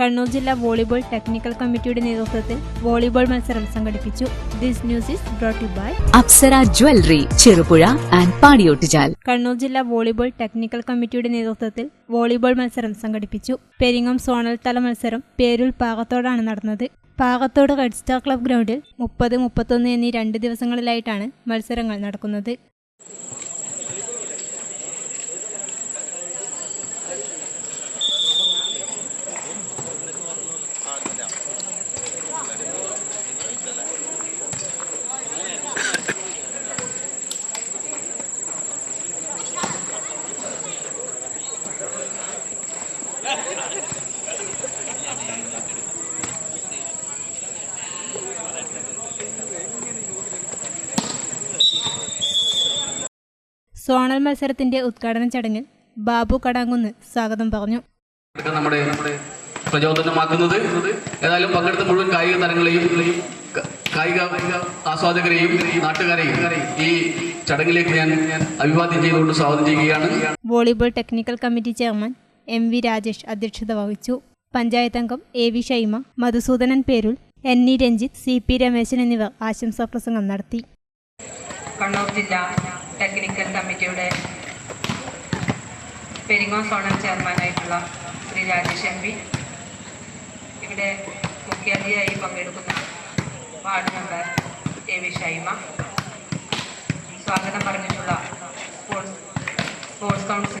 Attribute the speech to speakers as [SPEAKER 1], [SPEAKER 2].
[SPEAKER 1] കണ്ണൂർ ജില്ലാ volleyball technical കമ്മിറ്റിയുടെ നേതൃത്വത്തിൽ വോളിബോൾ മത്സരം സംഘടിപ്പിച്ചു. This news is brought you by
[SPEAKER 2] Apsara jewellery Cherupuzha and Padiyottuchal.
[SPEAKER 1] Kannur ജില്ലാ വോളിബോൾ ടെക്നിക്കൽ കമ്മിറ്റിയുടെ നേതൃത്വത്തിൽ വോളിബോൾ മത്സരം സംഘടിപ്പിച്ചു. പെരിങ്ങം സോണൽ തല മത്സരം പേരുൽ പാകത്തോടാണ് നടന്നത്. പാകത്തോട് റെഡ് സ്റ്റാർ ക്ലബ് ഗ്രൗണ്ടിൽ മുപ്പത് മുപ്പത്തൊന്ന് എന്നീ രണ്ട് ദിവസങ്ങളിലായിട്ടാണ് മത്സരങ്ങൾ നടക്കുന്നത്. സോണൽ മത്സരത്തിന്റെ ഉദ്ഘാടന ചടങ്ങിൽ ബാബു കടാങ്കുന്ന് സ്വാഗതം പറഞ്ഞു.
[SPEAKER 3] നമ്മുടെ പ്രചോദനമാക്കുന്നത്. ഏതായാലും പങ്കെടുത്ത മുഴുവൻ കായിക താരങ്ങളെയും കായിക ആസ്വാദകരെയും നാട്ടുകാരെയും ഈ ചടങ്ങിലേക്ക് ഞാൻ ഞാൻ അഭിവാദ്യം ചെയ്തുകൊണ്ട് സ്വാഗതം ചെയ്യുകയാണ്.
[SPEAKER 1] Volleyball technical committee chairman M V Rajesh അധ്യക്ഷത വഹിച്ചു. പഞ്ചായത്ത് അംഗം A V Shaima Madhusoodanan പേരുൾ N E Ranjith C P Rameshan എന്നിവർ ആശംസാ പ്രസംഗം നടത്തി.
[SPEAKER 4] കണ്ണൂർ ജില്ലാ ടെക്നിക്കൽ കമ്മിറ്റിയുടെ പെരിങ്ങോ സോണൽ ചെയർമാനായിട്ടുള്ള ശ്രീ രാജേഷ് എം പി. ഇവിടെ മുഖ്യാതിഥിയായി പങ്കെടുക്കുന്ന ward member A V Shaima. സ്വാഗതം പറഞ്ഞിട്ടുള്ള സ്പോർട്സ് സ്പോർട്സ് കൗൺസിൽ